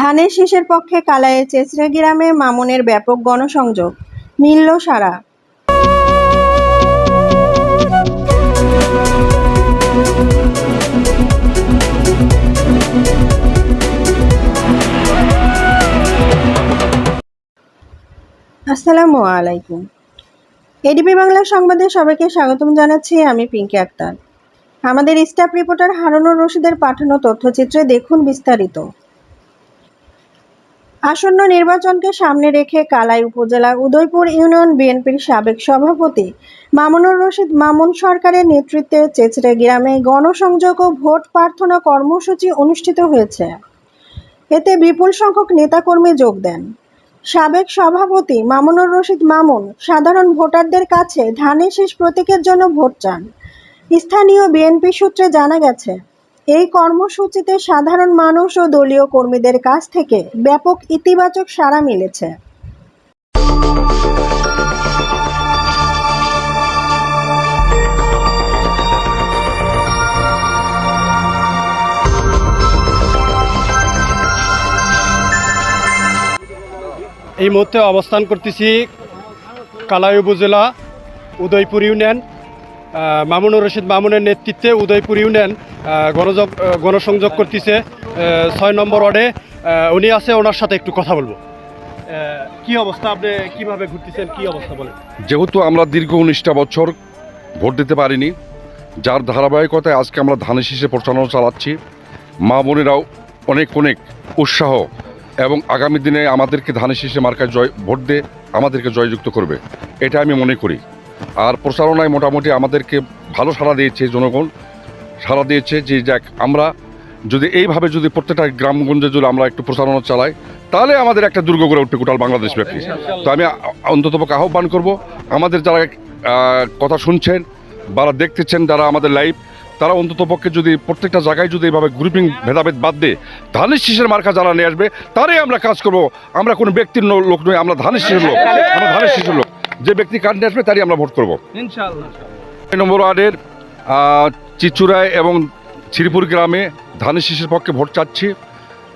ধানের শীষের পক্ষে কালাইয়ের চেচড়া গ্রামে মামুনের ব্যাপক গণসংযোগ। মিলল সারা। আসসালামু আলাইকুম। এডিপি বাংলা সংবাদে সবাইকে স্বাগতম জানাচ্ছি, আমি পিঙ্কি আক্তার। আমাদের স্টাফ রিপোর্টার হারুনুর রশিদের পাঠানো তথ্যচিত্রে দেখুন বিস্তারিত। আসন্ন নির্বাচনকে সামনে রেখে কালাই উপজেলা উদয়পুর ইউনিয়ন বিএনপির সাবেক সভাপতি মামুনুর রশিদ মামুন সরকারের নেতৃত্বে চেচড়ে গ্রামে গণসংযোগ ও ভোট প্রার্থনা কর্মসূচি অনুষ্ঠিত হয়েছে। এতে বিপুল সংখ্যক নেতাকর্মী যোগ দেন। সাবেক সভাপতি মামুনুর রশিদ মামুন সাধারণ ভোটারদের কাছে ধানের শেষ প্রতীকের জন্য ভোট চান। স্থানীয় বিএনপি সূত্রে জানা গেছে এই কর্মসূচিতে সাধারণ মানুষ ও দলীয় কর্মীদের কাছ থেকে ব্যাপক ইতিবাচক সাড়া মিলেছে। এই মুহূর্তে অবস্থান করতেছি কালাই উপজেলা উদয়পুর ইউনিয়ন। মামুনুর রশিদ মামুনের নেতৃত্বে উদয়পুর ইউনিয়ন গণযোগ গণসংযোগ করতেছে ছয় নম্বর ওয়ার্ডে উনি আছে, ওনার সাথে একটু কথা বলব। কি অবস্থা? আপনি কীভাবে ঘুরতেছেন? কি অবস্থা বলেন? যেহেতু আমরা দীর্ঘ উনিশটা বছর ভোট দিতে পারিনি, যার ধারাবাহিকতায় আজকে আমরা ধানের শীষে প্রচারণা চালাচ্ছি মা বোনেরাও অনেক অনেক উৎসাহ এবং আগামী দিনে আমাদেরকে ধানের শীষে মার্কায় জয়, ভোট দিয়ে আমাদেরকে জয়যুক্ত করবে, এটা আমি মনে করি। আর প্রচারণায় মোটামুটি আমাদেরকে ভালো সাড়া দিয়েছে জনগণ। সাড়া দিয়েছে যে, যাক, আমরা যদি এইভাবে যদি প্রত্যেকটা গ্রামগঞ্জে যদি আমরা একটু প্রচারণা চালাই, তাহলে আমাদের একটা দুর্গ গড়ে উঠবে গোটাল বাংলাদেশ ব্যাপী। তো আমি অন্ততপক্ষে আহ্বান করব, আমাদের যারা কথা শুনছেন বা দেখতেছেন যারা আমাদের লাইভ, তারা অন্ততপক্ষে যদি প্রত্যেকটা জায়গায় যদি এইভাবে গ্রুপিং ভেদাভেদ বাদ দিয়ে, ধানের শীষের মার্কা যারা নিয়ে আসবে, তারাই আমরা কাজ করব। আমরা কোনো ব্যক্তির লোক নই, আমরা ধানের শীষের লোক। আমরা ধানের শীষের লোক। যে ব্যক্তি নিয়ে আসবে তারই আমরা ভোট করব। এই নম্বর ওয়ার্ডের আহ, চিচুড়ায় এবং শ্রীপুর গ্রামে ধানের শীষের পক্ষে ভোট চাচ্ছি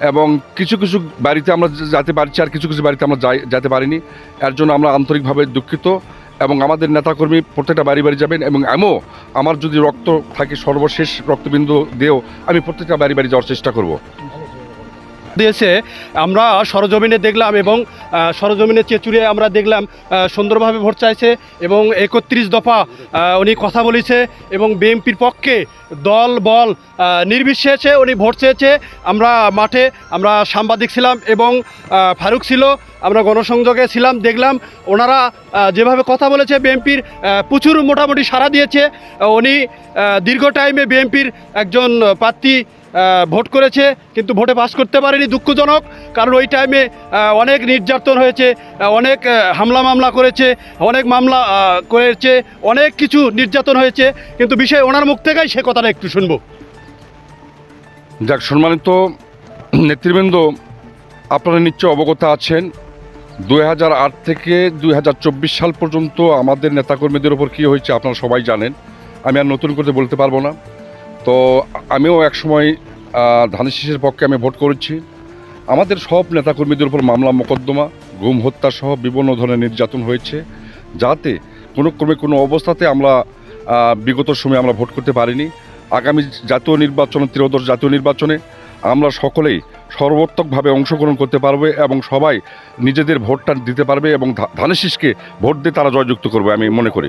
এবং কিছু কিছু বাড়িতে আমরা যেতে পারছি আর কিছু কিছু বাড়িতে আমরা যাই যেতে পারিনি। এর জন্য আমরা আন্তরিকভাবে দুঃখিত এবং আমাদের নেতাকর্মী প্রত্যেকটা বাড়ি বাড়ি যাবেন এবং এমও আমার যদি রক্ত থাকে সর্বশেষ রক্তবিন্দু দিয়েও আমি প্রত্যেকটা বাড়ি বাড়ি যাওয়ার চেষ্টা করব। দিয়েছে। আমরা সরজমিনে দেখলাম এবং সরজমিনে চেচুড়ে আমরা দেখলাম সুন্দরভাবে ভোট চাইছে এবং একত্রিশ দফা উনি কথা বলেছে এবং বিএনপির পক্ষে দল, বল নির্বিশেষে উনি ভোট চেয়েছে। আমরা মাঠে, আমরা সাংবাদিক ছিলাম এবং ফারুক ছিল, আমরা গণসংযোগে ছিলাম, দেখলাম ওনারা যেভাবে কথা বলেছে বিএনপির প্রচুর মোটামুটি সাড়া দিয়েছে। উনি দীর্ঘ টাইমে বিএনপির একজন প্রার্থী ভোট করেছে, কিন্তু ভোটে পাস করতে পারেনি, দুঃখজনক, কারণ ওই টাইমে অনেক নির্যাতন হয়েছে অনেক হামলা মামলা করেছে, অনেক মামলা করেছে, অনেক কিছু নির্যাতন হয়েছে, কিন্তু বিষয় ওনার মুখ থেকেই সে কথাটা একটু শুনব। যাক, সম্মানিত নেতৃবৃন্দ, আপনারা নিশ্চয় অবগত আছেন, দুই থেকে দুই হাজার চব্বিশ সাল পর্যন্ত আমাদের নেতাকর্মীদের ওপর কী হয়েছে আপনারা সবাই জানেন, আমি আর নতুন করে বলতে পারব না। তো আমিও একসময় ধানের শীষের পক্ষে আমি ভোট করেছি। আমাদের সব নেতাকর্মীদের উপর মামলা, মোকদ্দমা, গুম, হত্যা সহ বিভিন্ন ধরনের নির্যাতন হয়েছে, যাতে কোনো ক্রমে কোনো অবস্থাতে আমরা বিগত সময়ে আমরা ভোট করতে পারিনি। আগামী জাতীয় নির্বাচন, ত্রয়োদশ জাতীয় নির্বাচনে আমরা সকলেই সর্বোত্তকভাবে অংশগ্রহণ করতে পারবে এবং সবাই নিজেদের ভোটটা দিতে পারবে এবং ধানের শীষকে ভোট দিয়ে তারা জয়যুক্ত করবে, আমি মনে করি।